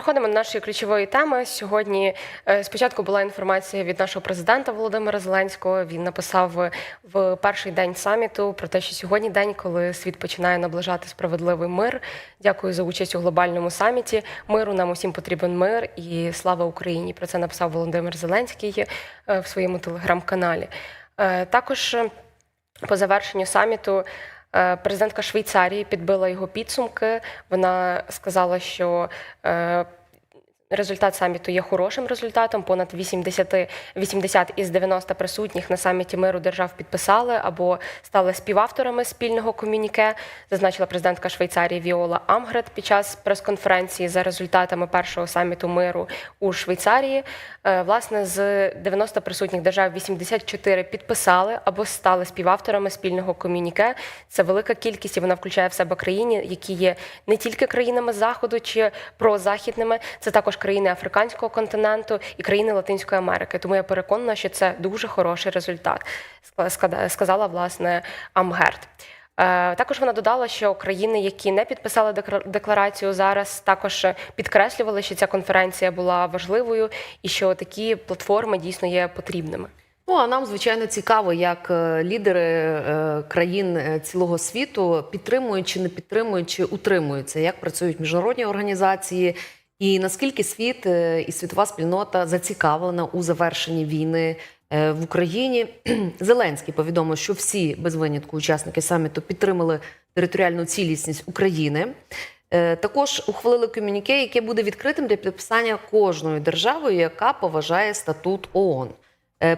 Переходимо до нашої ключової теми. Сьогодні е, спочатку була інформація від нашого президента Володимира Зеленського. Він написав в- перший день саміту про те, що сьогодні день, коли світ починає наближати справедливий мир. Дякую за участь у глобальному саміті. Миру нам усім потрібен мир і слава Україні. Про це написав Володимир Зеленський е, в своєму телеграм-каналі. Е, Також по завершенню саміту президентка Швейцарії підбила його підсумки. Вона сказала, що е, результат саміту є хорошим результатом. Понад 80, 80 із 90 присутніх на саміті миру держав підписали або стали співавторами спільного комюніке, зазначила президентка Швейцарії Віола Амгрет під час прес-конференції за результатами першого саміту миру у Швейцарії. Е, Власне, з 90 присутніх держав 84 підписали або стали співавторами спільного комюніке. Це велика кількість, і вона включає в себе країни, які є не тільки країнами заходу чи прозахідними, це також країни африканського континенту і країни Латинської Америки. Тому я переконана, що це дуже хороший результат, сказала власне Амгерт. Е, Також вона додала, що країни, які не підписали декларацію зараз, також підкреслювали, що ця конференція була важливою і що такі платформи дійсно є потрібними. Ну а нам звичайно цікаво, як е, лідери е, країн цілого світу підтримують чи не підтримують, чи утримуються, як працюють міжнародні організації, і наскільки світ е, і світова спільнота зацікавлена у завершенні війни е, в Україні. Зеленський повідомив, що всі без винятку учасники саміту підтримали територіальну цілісність України. Е, Також ухвалили комюніке, яке буде відкритим для підписання кожною державою, яка поважає статут ООН.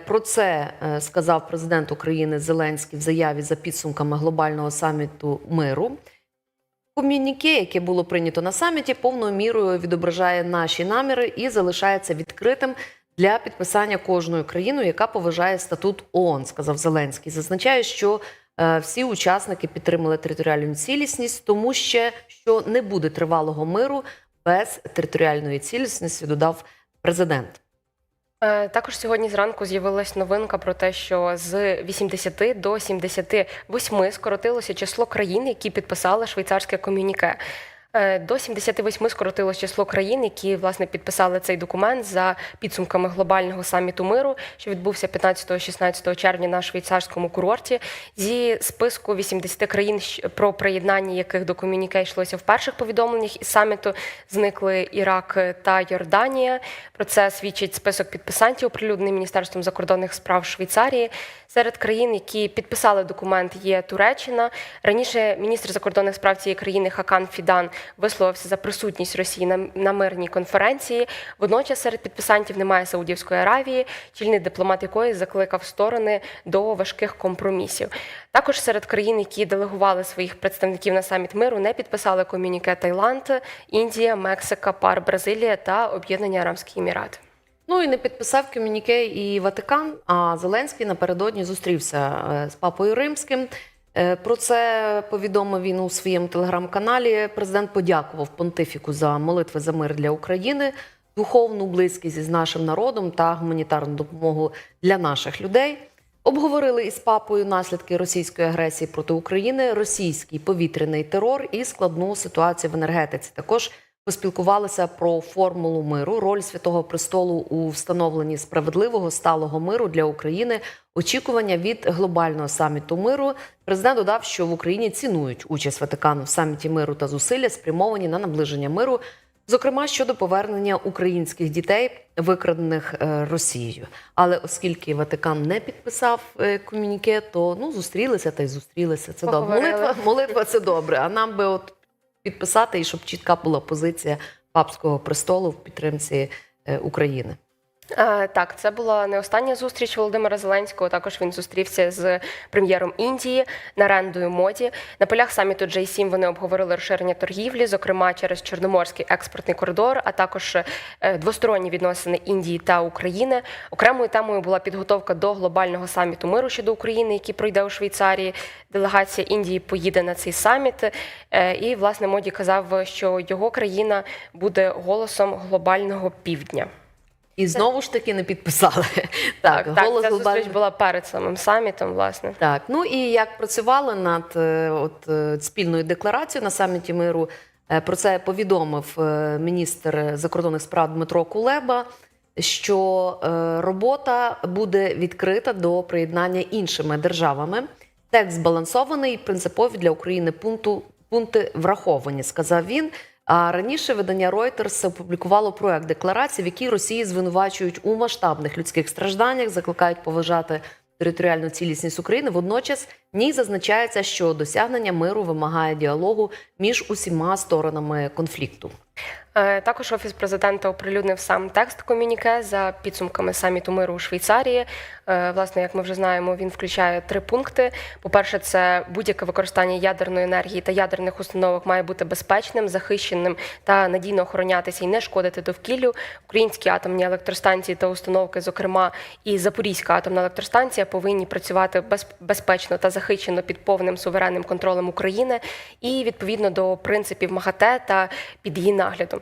Про це сказав президент України Зеленський в заяві за підсумками глобального саміту миру. Комюніке, яке було прийнято на саміті, повною мірою відображає наші наміри і залишається відкритим для підписання кожною країною, яка поважає статут ООН, сказав Зеленський. Зазначає, що е, всі учасники підтримали територіальну цілісність, тому ще що не буде тривалого миру без територіальної цілісності, додав президент. Е, Також сьогодні зранку з'явилась новинка про те, що з 80 до 78 скоротилося число країн, які підписали швейцарське комюніке. Е, До 78 скоротилось число країн, які власне підписали цей документ за підсумками глобального саміту миру, що відбувся 15-16 червня на швейцарському курорті. Зі списку 80 країн, про приєднання яких до комюніке йшлося в перших повідомленнях із саміту, зникли Ірак та Йорданія. Про це свідчить список підписантів, оприлюднений Міністерством закордонних справ Швейцарії. Серед країн, які підписали документ, є Туреччина. Раніше міністр закордонних справ цієї країни Хакан Фідан висловився за присутність Росії на, на мирній конференції. Водночас серед підписантів немає Саудівської Аравії, чільний дипломат якої закликав сторони до важких компромісів. Також серед країн, які делегували своїх представників на саміт миру, не підписали комюніке Таїланд, Індія, Мексика, ПАР, Бразилія та Об'єднані Арабські Емірати. Ну і не підписав комюніке і Ватикан. А Зеленський напередодні зустрівся е, з папою римським. Е, Про це повідомив він у своєму телеграм-каналі. Президент подякував понтифіку за молитви за мир для України, духовну близькість із нашим народом та гуманітарну допомогу для наших людей. Обговорили із папою наслідки російської агресії проти України, російський повітряний терор і складну ситуацію в енергетиці. Також поспілкувалися про формулу миру, роль святого престолу у встановленні справедливого сталого миру для України, очікування від глобального саміту миру. Президент додав, що в Україні цінують участь Ватикану в саміті миру та зусилля, спрямовані на наближення миру, зокрема щодо повернення українських дітей, викрадених е, Росією. Але оскільки Ватикан не підписав е, комюніке, то ну зустрілися та й зустрілися. Це добре. Молитва, молитва це добре. А нам би от підписати і щоб чітка була позиція папського престолу в підтримці е, України. Е, Так, це була не остання зустріч Володимира Зеленського. Також він зустрівся з прем'єром Індії Нарендою Моді. На полях саміту J7 вони обговорили розширення торгівлі, зокрема через Чорноморський експортний коридор, а також е, двосторонні відносини Індії та України. Окремою темою була підготовка до глобального саміту миру щодо України, який пройде у Швейцарії. Делегація Індії поїде на цей саміт. Е, І власне Моді казав, що його країна буде голосом глобального півдня. І знову ж таки не підписали. Так, Так, голос ця зустріч була перед самим самітом, власне. Так, ну і як працювали над е, от е, спільною декларацією на саміті миру Е, Про це повідомив міністр закордонних справ Дмитро Кулеба. Що робота буде відкрита до приєднання іншими державами. Текст збалансований, принципові для України пункту пункти враховані, сказав він. А раніше видання Reuters опублікувало проект декларації, в якій Росії звинувачують у масштабних людських стражданнях, закликають поважати територіальну цілісність України. Водночас в ній зазначається, що досягнення миру вимагає діалогу між усіма сторонами конфлікту. Е, Також офіс президента оприлюднив сам текст комюніке за підсумками саміту миру у Швейцарії. Е, Власне, як ми вже знаємо, він включає три пункти. По-перше, це будь-яке використання ядерної енергії та ядерних установок має бути безпечним, захищеним та надійно охоронятися і не шкодити довкіллю. Українські атомні електростанції та установки, зокрема і Запорізька атомна електростанція, повинні працювати без- безпечно та захищено під повним суверенним контролем України і відповідно до принципів МАГАТЕ та під її наглядом.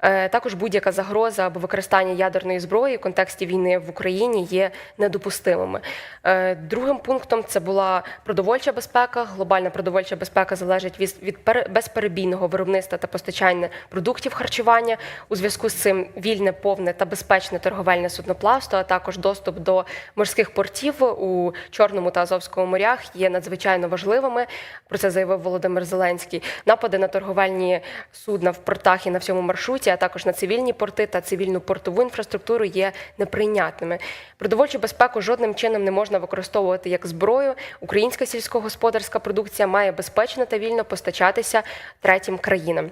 Також будь-яка загроза або використання ядерної зброї в контексті війни в Україні є недопустимими. Е, Другим пунктом це була продовольча безпека. Глобальна продовольча безпека залежить від, від безперебійного виробництва та постачання продуктів харчування. У зв'язку з цим вільне, повне та безпечне торговельне судноплавство, а також доступ до морських портів у Чорному та Азовському морях є надзвичайно важливими. Про це заявив Володимир Зеленський. Напади на торговельні судна в портах і на всьому маршруті, а також на цивільні порти та цивільну портову інфраструктуру є неприйнятними. Продовольчу безпеку жодним чином не можна використовувати як зброю. Українська сільськогосподарська продукція має безпечно та вільно постачатися третім країнам.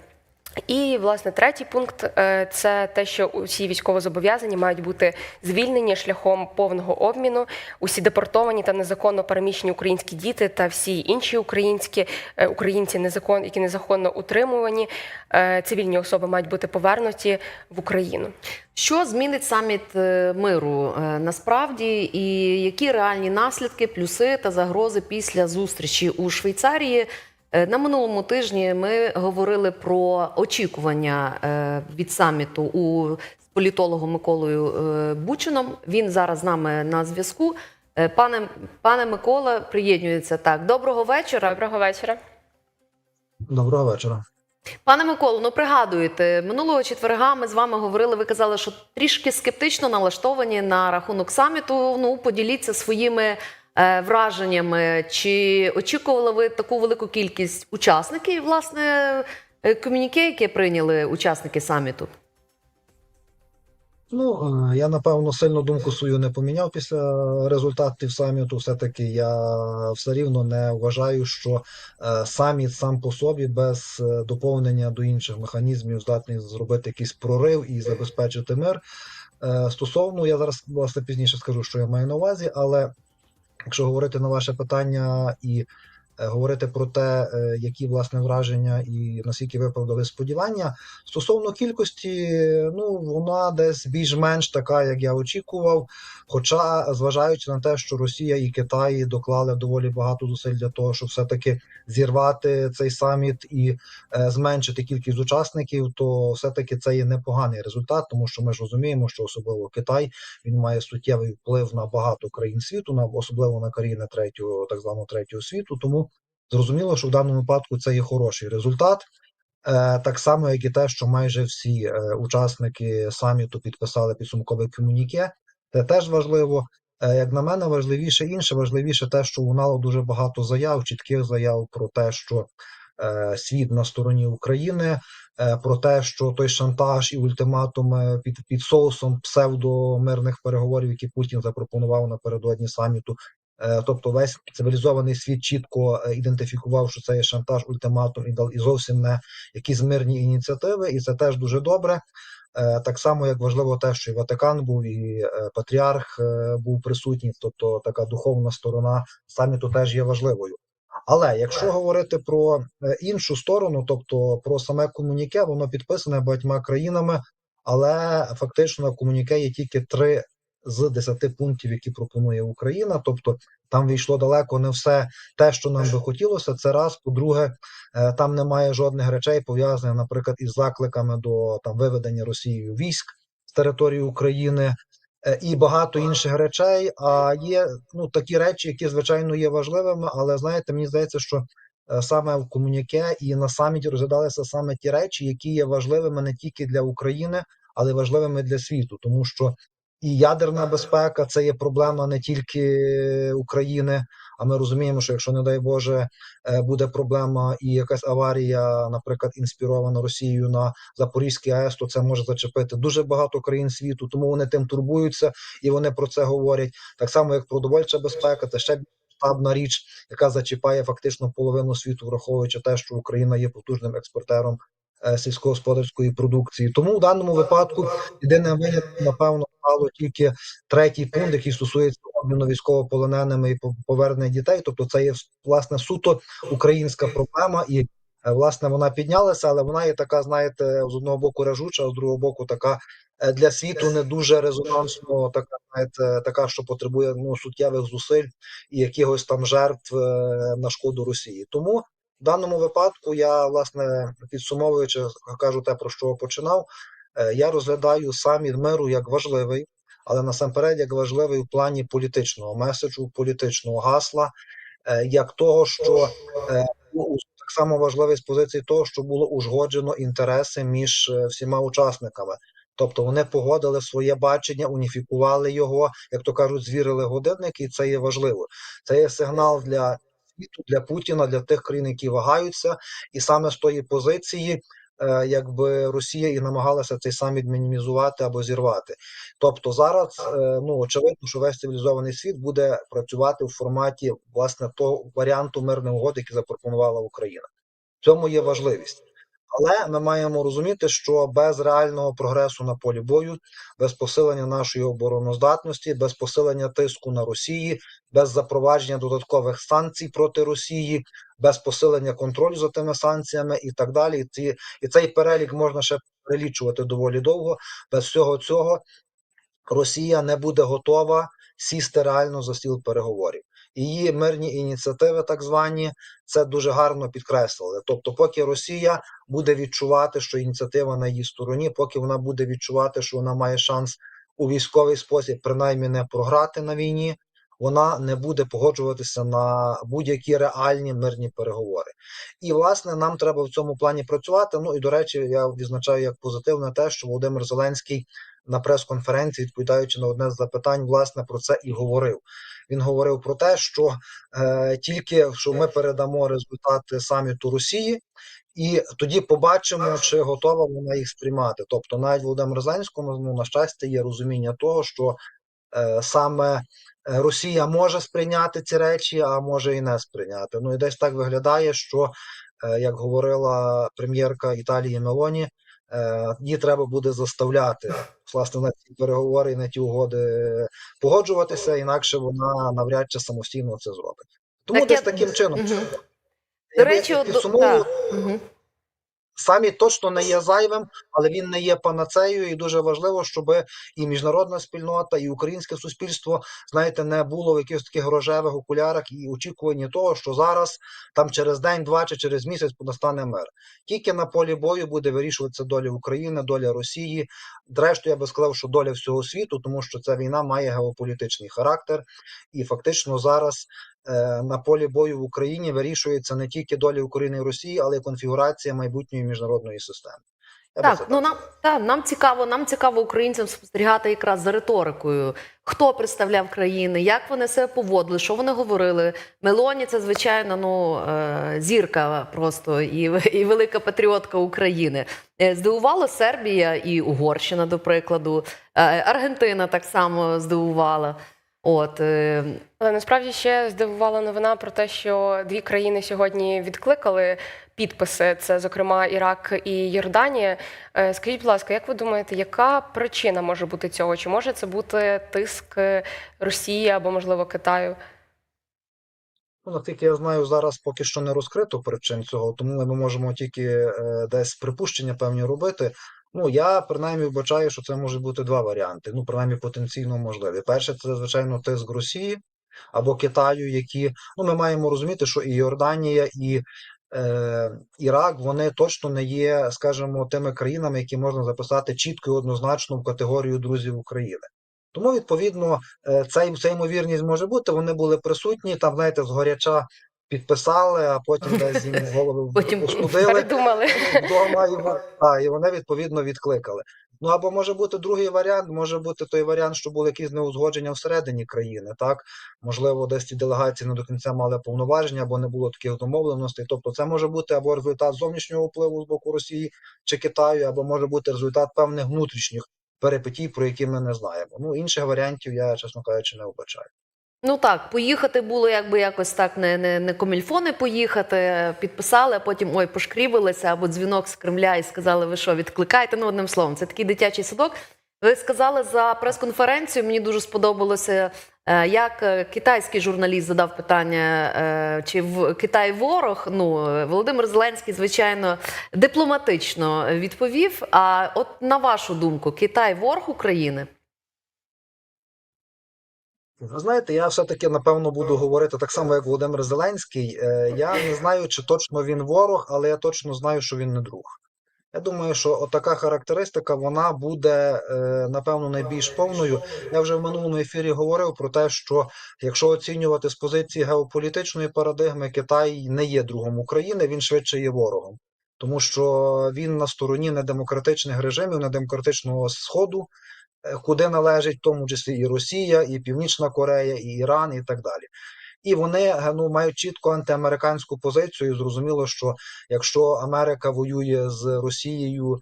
І власне третій пункт е, це те, що усі військовозобов'язані мають бути звільнені шляхом повного обміну. Усі депортовані та незаконно переміщені українські діти та всі інші українські е, українці, незакон, які незаконно утримувані, е, цивільні особи мають бути повернуті в Україну. Що змінить саміт миру насправді, і які реальні наслідки, плюси та загрози після зустрічі у Швейцарії? Е, На минулому тижні ми говорили про очікування е, від саміту у з політологом Миколою е, Бучином. Він зараз з нами на зв'язку. Пане пане Микола, приєднується так. Доброго вечора. Доброго вечора. Доброго вечора. Пане Миколо, ну пригадуєте, минулого четверга ми з вами говорили. Ви казали, що трішки скептично налаштовані на рахунок саміту. Ну, поділіться своїми враженнями. Чи очікували ви таку велику кількість учасників? і, Власне, е, комюніке, яке прийняли учасники саміту? Ну е, я напевно сильно думку свою не поміняв після результатів саміту. Все-таки я все рівно не вважаю, що е, саміт сам по собі без е, доповнення до інших механізмів здатний зробити якийсь прорив і забезпечити мир. Е, Стосовно я зараз власне пізніше скажу, що я маю на увазі, але якщо говорити на ваше питання і говорити про те, е, які власне враження і наскільки виправдали сподівання. Стосовно кількості, ну вона десь більш-менш така, як я очікував. Хоча, зважаючи на те, що Росія і Китай доклали доволі багато зусиль для того, щоб все-таки зірвати цей саміт і е, зменшити кількість учасників, то все-таки це є непоганий результат, тому що ми ж розуміємо, що особливо Китай він має суттєвий вплив на багато країн світу, на особливо на країни третього, так званого третього світу. Тому зрозуміло, що в даному випадку це є хороший результат. Е, Так само, як і те, що майже всі е, учасники саміту підписали підсумкове комюніке. Це теж важливо. Е, Як на мене, важливіше інше, важливіше те, що лунало дуже багато заяв, чітких заяв про те, що світ на стороні України, про те, що той шантаж і ультиматуми під, під соусом псевдомирних переговорів, які Путін запропонував напередодні саміту. Е, Тобто весь цивілізований світ чітко е, ідентифікував, що це є шантаж, ультиматум і зовсім не якісь мирні ініціативи, і це теж дуже добре. Е, Так само, як важливо те, що і Ватикан був, і патріарх був присутній, тобто така духовна сторона саміту теж є важливою. Але якщо говорити про іншу сторону, тобто про саме комуніке, воно підписане багатьма країнами, але фактично на комуніке є тільки три з десяти пунктів, які пропонує Україна. Тобто там війшло далеко не все те, що нам би хотілося. Це раз. По-друге, е, там немає жодних речей пов'язаних, наприклад, із закликами до там виведення Росією військ з території України. е, І багато інших речей, а є ну такі речі, які звичайно є важливими. Але знаєте, мені здається, що е, саме в комуніке і на саміті розглядалися саме ті речі, які є важливими не тільки для України, але важливими для світу, тому що і ядерна безпека це є проблема не тільки України. А ми розуміємо, що якщо, не дай Боже, е, буде проблема і якась аварія, наприклад, інспірована Росією на Запорізький АЕС, то це може зачепити дуже багато країн світу, тому вони тим турбуються і вони про це говорять. Так само, як продовольча безпека, це ще масштабна річ, яка зачіпає фактично половину світу, враховуючи те, що Україна є потужним експортером е, сільськогосподарської продукції. Тому в даному випадку єдине виняток, напевно, стало тільки третій пункт, який стосується обміну військовополоненими і по- повернення дітей. Тобто, це є власне суто українська проблема, і е, власне вона піднялася, але вона є така, знаєте, з одного боку режуча, а з другого боку, така е, для світу не дуже резонансно, така знаєте, така, що потребує ну суттєвих зусиль і якихось там жертв е, на шкоду Росії. Тому в даному випадку я власне підсумовуючи, кажу те, про що починав. Е, Я розглядаю саміт миру як важливий, але насамперед як важливий в плані політичного меседжу, політичного гасла, е, як того, що е, так само важливий з позиції того, що було узгоджено інтереси між всіма учасниками. Тобто вони погодили своє бачення, уніфікували його, як то кажуть, звірили годинники, і це є важливо. Це є сигнал для світу, для Путіна, для тих країн, які вагаються, і саме з тої позиції, якби Росія і намагалася цей саміт мінімізувати або зірвати. Тобто зараз е, ну очевидно, що весь цивілізований світ буде працювати в форматі власне того варіанту мирної угоди, який запропонувала Україна. В цьому є важливість. Але ми маємо розуміти, що без реального прогресу на полі бою, без посилення нашої обороноздатності, без посилення тиску на Росії, без запровадження додаткових санкцій проти Росії, без посилення контролю за тими санкціями і так далі. І, ці, і цей перелік можна ще перелічувати доволі довго. Без всього цього Росія не буде готова сісти реально за стіл переговорів. Її мирні ініціативи, так звані, це дуже гарно підкреслили. Тобто, поки Росія буде відчувати, що ініціатива на її стороні, поки вона буде відчувати, що вона має шанс у військовий спосіб, принаймні не програти на війні, вона не буде погоджуватися на будь-які реальні мирні переговори. І власне нам треба в цьому плані працювати. Ну і до речі, я відзначаю як позитивне те, що Володимир Зеленський на прес-конференції, відповідаючи на одне з запитань, власне про це і говорив. Він говорив про те, що е, тільки що ми передамо результати саміту Росії, і тоді побачимо, чи готова вона їх сприймати. Тобто, навіть Володимир Зеленському ну, на щастя є розуміння того, що е, саме е, Росія може сприйняти ці речі, а може і не сприйняти. Ну і десь так виглядає, що е, як говорила прем'єрка Італії Мелоні. е, Її треба буде заставляти власне на ці переговори і на ті угоди погоджуватися, інакше вона навряд чи самостійно це зробить. Тому Так десь я- таким чином. Угу. До речі, я Да. підсумовую, саміт точно не є зайвим, але він не є панацеєю, і дуже важливо, щоб і міжнародна спільнота, і українське суспільство, знаєте, не було в якихось таких рожевих окулярах і очікуванні того, що зараз там через день, два чи через місяць настане мир. Тільки на полі бою буде вирішуватися доля України, доля Росії. Зрештою, я би сказав, що доля всього світу, тому що ця війна має геополітичний характер, і фактично зараз на полі бою в Україні вирішується не тільки доля України і Росії, але й конфігурація майбутньої міжнародної системи. Я Так, ну нам та нам цікаво, нам цікаво українцям спостерігати якраз за риторикою. Хто представляв країни, як вони себе поводили, що вони говорили. Мелоні це звичайно ну е, зірка просто і, і велика патріотка України. Е, Здивувала Сербія і Угорщина, до прикладу. Е, Аргентина так само здивувала. От е, Але насправді ще здивувала новина про те, що дві країни сьогодні відкликали підписи. Це, зокрема, Ірак і Йорданія. Е, Скажіть, будь ласка, як ви думаєте, яка причина може бути цього? Чи може це бути тиск е, Росії або, можливо, Китаю? Ну, наскільки я знаю, зараз поки що не розкрито причин цього, тому ми можемо тільки е, десь припущення певні робити. Ну, я принаймні вбачаю, що це можуть бути два варіанти. Ну, принаймні потенційно можливі. Перше, це звичайно тиск Росії або Китаю, які ну ми маємо розуміти, що і Йорданія, і е, Ірак вони точно не є, скажімо, тими країнами, які можна записати чітко і однозначно в категорію друзів України. Тому, відповідно, е, ця, ймовірність може бути. Вони були присутні там, знаєте, згоряча підписали, а потім десь їм голови Потім. Передумали. Вдома і, а, і вони відповідно відкликали. Ну або може бути другий варіант, може бути той варіант, що були якісь неузгодження всередині країни. Так можливо, десь ці делегації не до кінця мали повноваження, або не було таких домовленостей. Тобто, це може бути або результат зовнішнього впливу з боку Росії чи Китаю, або може бути результат певних внутрішніх перипетій, про які ми не знаємо. Ну інших варіантів я, чесно кажучи, не вбачаю. Ну так, поїхати було якби якось так не, не, не комільфони поїхати, підписали, а потім ой, пошкрібилися, або дзвінок з Кремля і сказали, ви що, відкликаєте? Ну, одним словом, це такий дитячий садок. Ви сказали за прес-конференцію, мені дуже сподобалося, е, як е, китайський журналіст задав питання, е, чи в Китай ворог. Ну, Володимир Зеленський, звичайно, дипломатично відповів. А от на вашу думку, Китай ворог України? Ви знаєте, я все-таки напевно буду говорити так само, як Володимир Зеленський. Е, Я не знаю, чи точно він ворог, але я точно знаю, що він не друг. Я думаю, що отака характеристика вона буде е, напевно найбільш повною. Я вже в минулому ефірі говорив про те, що якщо оцінювати з позиції геополітичної парадигми, Китай не є другом України, він швидше є ворогом, тому що він на стороні недемократичних режимів, недемократичного сходу, куди належить в тому числі і Росія, і Північна Корея, і Іран, і так далі. І вони е, ну, мають чітко антиамериканську позицію. І зрозуміло, що якщо Америка воює з Росією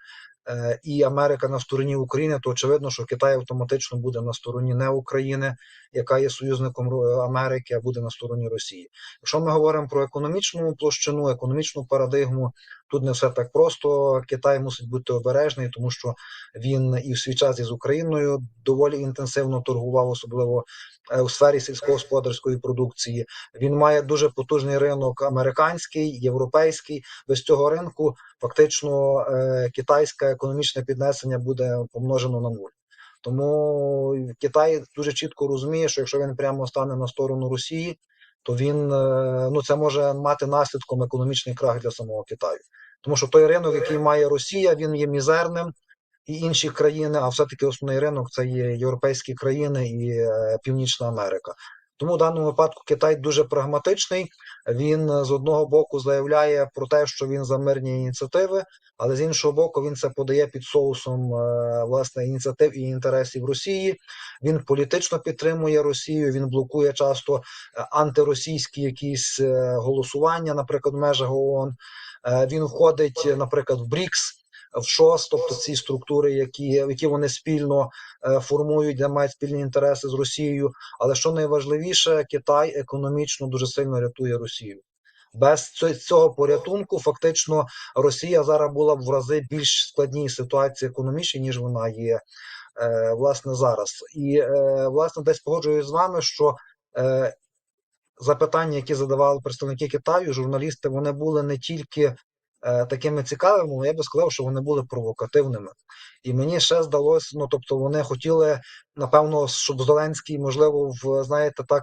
е, і Америка на стороні України, то очевидно, що Китай автоматично буде на стороні не України, яка є союзником Америки, а буде на стороні Росії. Якщо ми говоримо про економічну площину, економічну парадигму, тут не все так просто. Китай мусить бути обережний, тому що він і в свій час із Україною доволі інтенсивно торгував, особливо е, у сфері сільськогосподарської продукції. Він має дуже потужний ринок американський, європейський. Без цього ринку фактично е, китайське економічне піднесення буде помножено на нуль. Тому Китай дуже чітко розуміє, що якщо він прямо стане на сторону Росії, то він е, ну це може мати наслідком економічний крах для самого Китаю. Тому що той ринок, який має Росія, він є мізерним і інші країни, а все-таки основний ринок це є європейські країни і е, Північна Америка. Тому в даному випадку Китай дуже прагматичний. Він е, з одного боку заявляє про те, що він за мирні ініціативи, але з іншого боку, він це подає під соусом е, власне ініціатив і інтересів Росії. Він політично підтримує Росію. Він блокує часто антиросійські якісь голосування, наприклад, в межах ООН. Е, Він входить, е, наприклад, в БРІКС. В ШОС, тобто ці структури, які, які вони спільно е, формують, де мають спільні інтереси з Росією. Але що найважливіше, Китай економічно дуже сильно рятує Росію. Без цього- порятунку, фактично, Росія зараз була б в рази більш складній ситуації економічній, ніж вона є власне зараз. І власне десь погоджуюсь з вами, що запитання, які задавали представники Китаю, журналісти, вони були не тільки е, такими цікавими, але я би сказав, що вони були провокативними. І мені ще здалося, ну тобто вони хотіли, напевно, щоб Зеленський, можливо, в знаєте, так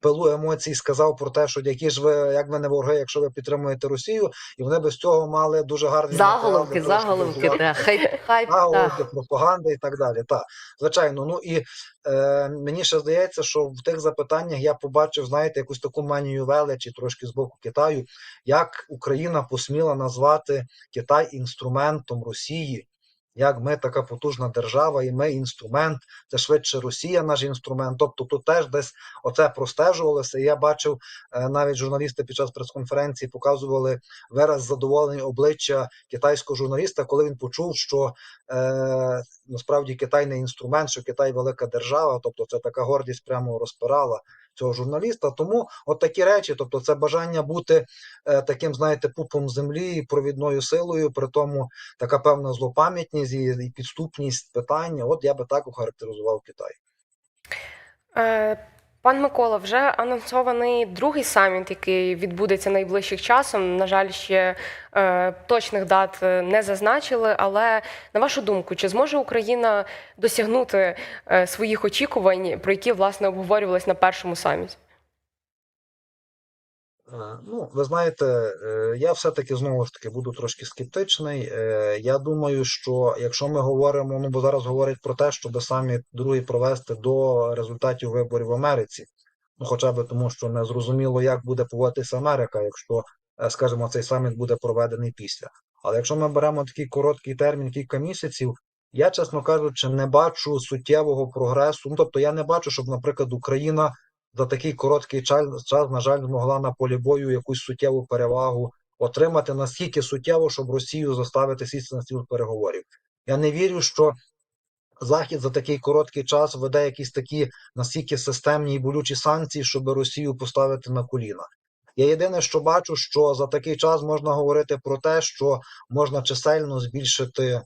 пилу емоцій сказав про те, що які ж ви, як ви не вороги, якщо ви підтримуєте Росію, і вони без цього мали дуже гарні Заголовки, заголовки, розвивати та, хайп, хайп, та. заголовки, пропаганда і так далі. Так, звичайно. Ну і е, мені ще здається, що в тих запитаннях я побачив, знаєте, якусь таку манію величі трошки з боку Китаю, як Україна посміла назвати Китай інструментом Росії. Як ми така потужна держава, і ми інструмент, це швидше Росія, наш інструмент. Тобто тут теж десь оце простежувалося. Я бачив е, навіть журналісти під час прес-конференції показували вираз задоволення обличчя китайського журналіста, коли він почув, що е, насправді Китай не інструмент, що Китай велика держава, тобто це така гордість прямо розпирала цього журналіста. Тому от такі речі, тобто це бажання бути е, таким, знаєте, пупом землі і провідною силою, при тому така певна злопам'ятність і, і підступність питання. От я би так охарактеризував Китай. Пан Микола, вже анонсований другий саміт, який відбудеться найближчим часом. На жаль, ще е, точних дат е, не зазначили. Але на вашу думку, чи зможе Україна досягнути е, своїх очікувань, про які власне обговорювалися на першому саміті? Е, Ну, ви знаєте, е, я все-таки знову ж таки буду трошки скептичний. Е, Я думаю, що якщо ми говоримо, ну бо зараз говорять про те, щоб самі другий провести до результатів виборів в Америці, Ну, хоча б тому, що не зрозуміло, як буде поводитися Америка, якщо, скажімо, цей саміт буде проведений після. Але якщо ми беремо такий короткий термін, кілька місяців, я, чесно кажучи, не бачу суттєвого прогресу. Ну, тобто, я не бачу, щоб, наприклад, Україна за такий короткий час, час, на жаль, змогла на полі бою якусь суттєву перевагу отримати настільки суттєво, щоб Росію заставити сісти на стіл переговорів. Я не вірю, що Захід за такий короткий час веде якісь такі настільки системні і болючі санкції, щоб Росію поставити на коліна. Я єдине, що бачу, що за такий час можна говорити про те, що можна чисельно збільшити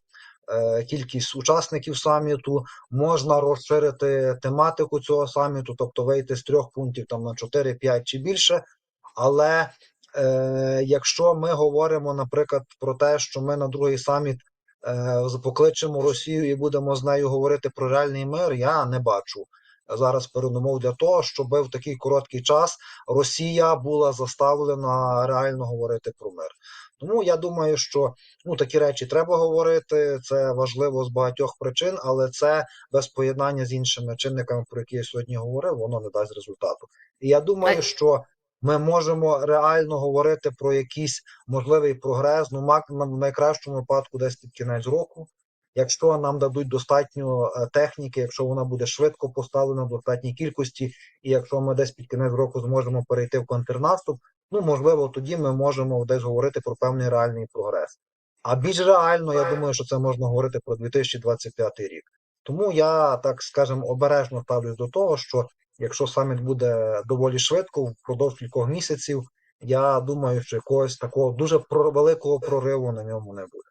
кількість учасників саміту, можна розширити тематику цього саміту, тобто вийти з трьох пунктів там на 4, 5 чи більше. Але е, якщо ми говоримо, наприклад, про те, що ми на другий саміт е, покличемо Росію і будемо з нею говорити про реальний мир, я не бачу зараз передумов для того, щоб в такий короткий час Росія була заставлена реально говорити про мир. Тому я думаю, що ну такі речі треба говорити. Це важливо з багатьох причин, але це без поєднання з іншими чинниками, про які я сьогодні говорив, воно не дасть результату. І я думаю, А- що ми можемо реально говорити про якийсь можливий прогрес. Ну, в найкращому випадку десь під кінець року. Якщо нам дадуть достатньо е, техніки, якщо вона буде швидко поставлена в достатній кількості, і якщо ми десь під кінець року зможемо перейти в контрнаступ, ну можливо, тоді ми можемо десь говорити про певний реальний прогрес. А більш реально, я думаю, що це можна говорити про 2025 рік. Тому я так скажемо обережно ставлюсь до того, що якщо саміт буде доволі швидко, впродовж кількох місяців, я думаю, що якогось такого дуже великого прориву на ньому не буде.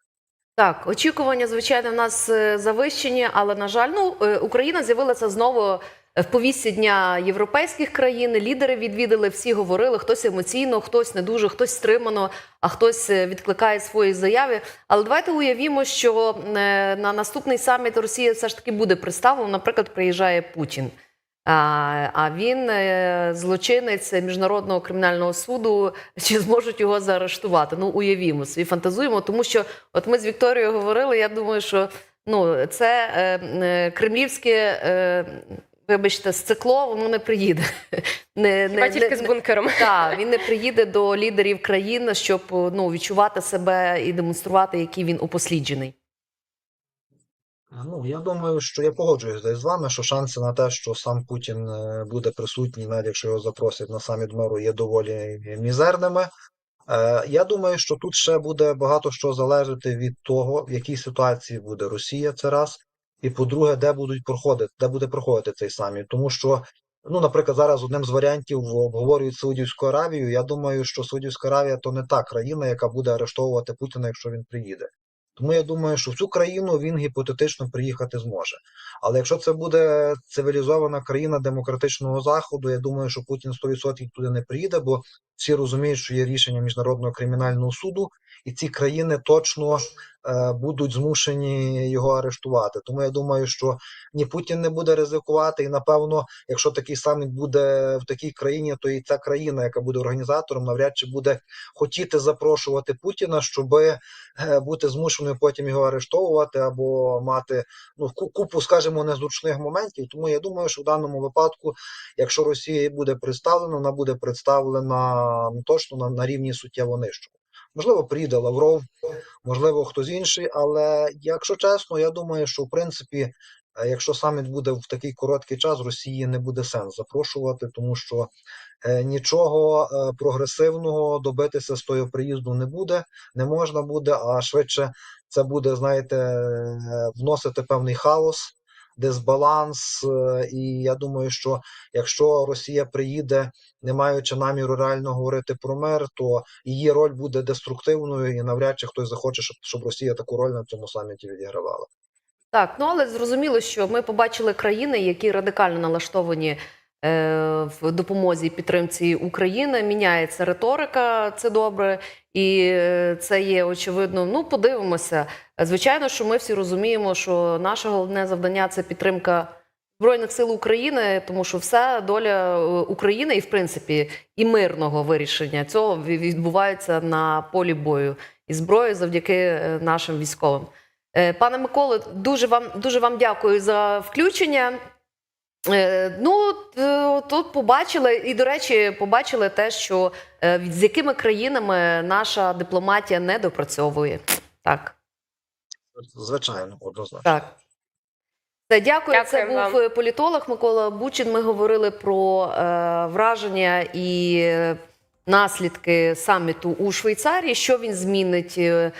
Так, очікування, звичайно, в нас е, завищені, але на жаль, ну е, Україна з'явилася знову в повісті дня європейських країн. Лідери відвідали, всі говорили. Хтось емоційно, хтось не дуже, хтось стримано, а хтось е, відкликає свої заяви. Але давайте уявімо, що е, на наступний саміт Росія все ж таки буде представлена. Наприклад, приїжджає Путін. А, а він е, злочинець міжнародного кримінального суду. Чи зможуть його заарештувати? Ну уявімо собі, фантазуємо, тому що от ми з Вікторією говорили. Я думаю, що ну це е, е, кремлівське. Е, Вибачте, сцикло, воно не приїде. Не, Хіба тільки з бункером. так, він не приїде до лідерів країн, щоб ну, відчувати себе і демонструвати, який він упосліджений. Ну, я думаю, що я погоджуюсь десь з вами, що шанси на те, що сам Путін е, буде присутній, навіть якщо його запросять на саміт миру, є доволі мізерними. Е, Я думаю, що тут ще буде багато що залежати від того, в якій ситуації буде Росія, це раз. І по-друге, де будуть проходити, де буде проходити цей саміт. Тому що, ну, наприклад, зараз одним з варіантів обговорюють Саудівську Аравію. Я думаю, що Саудівська Аравія то не та країна, яка буде арештовувати Путіна, якщо він приїде. Тому я думаю, що в цю країну він гіпотетично приїхати зможе. Але якщо це буде цивілізована країна демократичного заходу, я думаю, що Путін 100% туди не приїде, бо всі розуміють, що є рішення міжнародного кримінального суду, і ці країни точно е, будуть змушені його арештувати. Тому я думаю, що ні Путін не буде ризикувати, і напевно, якщо такий саміт буде в такій країні, то і ця країна, яка буде організатором, навряд чи буде хотіти запрошувати Путіна, щоби е, бути змушеною потім його арештовувати або мати ну ку- купу, скажімо, незручних моментів. Тому я думаю, що в даному випадку, якщо Росія буде представлена, вона буде представлена точно на, на рівні суттєво нижчого. Можливо, приїде Лавров, можливо, хтось інший, але якщо чесно, я думаю, що в принципі. е, Якщо саміт буде в такий короткий час, Росії не буде сенс запрошувати, тому що е, нічого е, прогресивного добитися з того приїзду не буде, не можна буде, а швидше це буде, знаєте, вносити певний хаос, дисбаланс. е, І я думаю, що якщо Росія приїде, не маючи наміру реально говорити про мир, то її роль буде деструктивною, і навряд чи хтось захоче, щоб, щоб Росія таку роль на цьому саміті відігравала. Так, ну але зрозуміло, що ми побачили країни, які радикально налаштовані в допомозі і підтримці України. Міняється риторика, це добре, і е, це є очевидно. Ну, подивимося. Звичайно, що ми всі розуміємо, що наше головне завдання це підтримка Збройних сил України, тому що вся доля е, України і, в принципі, і мирного вирішення цього відбувається на полі бою і зброї завдяки е, нашим військовим. Е, Пане Миколо, дуже вам дуже вам дякую за включення. Е, Ну, тут побачили, і, до речі, побачили те, що е, з якими країнами наша дипломатія не допрацьовує. Так, Звичайно, однозначно. так. Це дякую. Це Дякуємо був е, політолог Микола Бучин. Ми говорили про е, враження і е, наслідки саміту у Швейцарії, що він змінить е,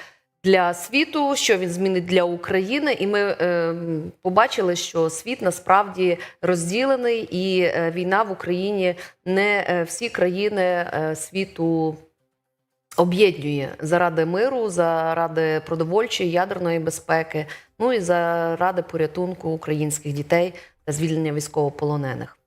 для світу, що він змінить для України. І ми е, побачили, що світ насправді розділений, і е, війна в Україні не е, всі країни е, світу. Об'єднує заради миру, заради продовольчої ядерної безпеки, ну і заради порятунку українських дітей та звільнення військовополонених.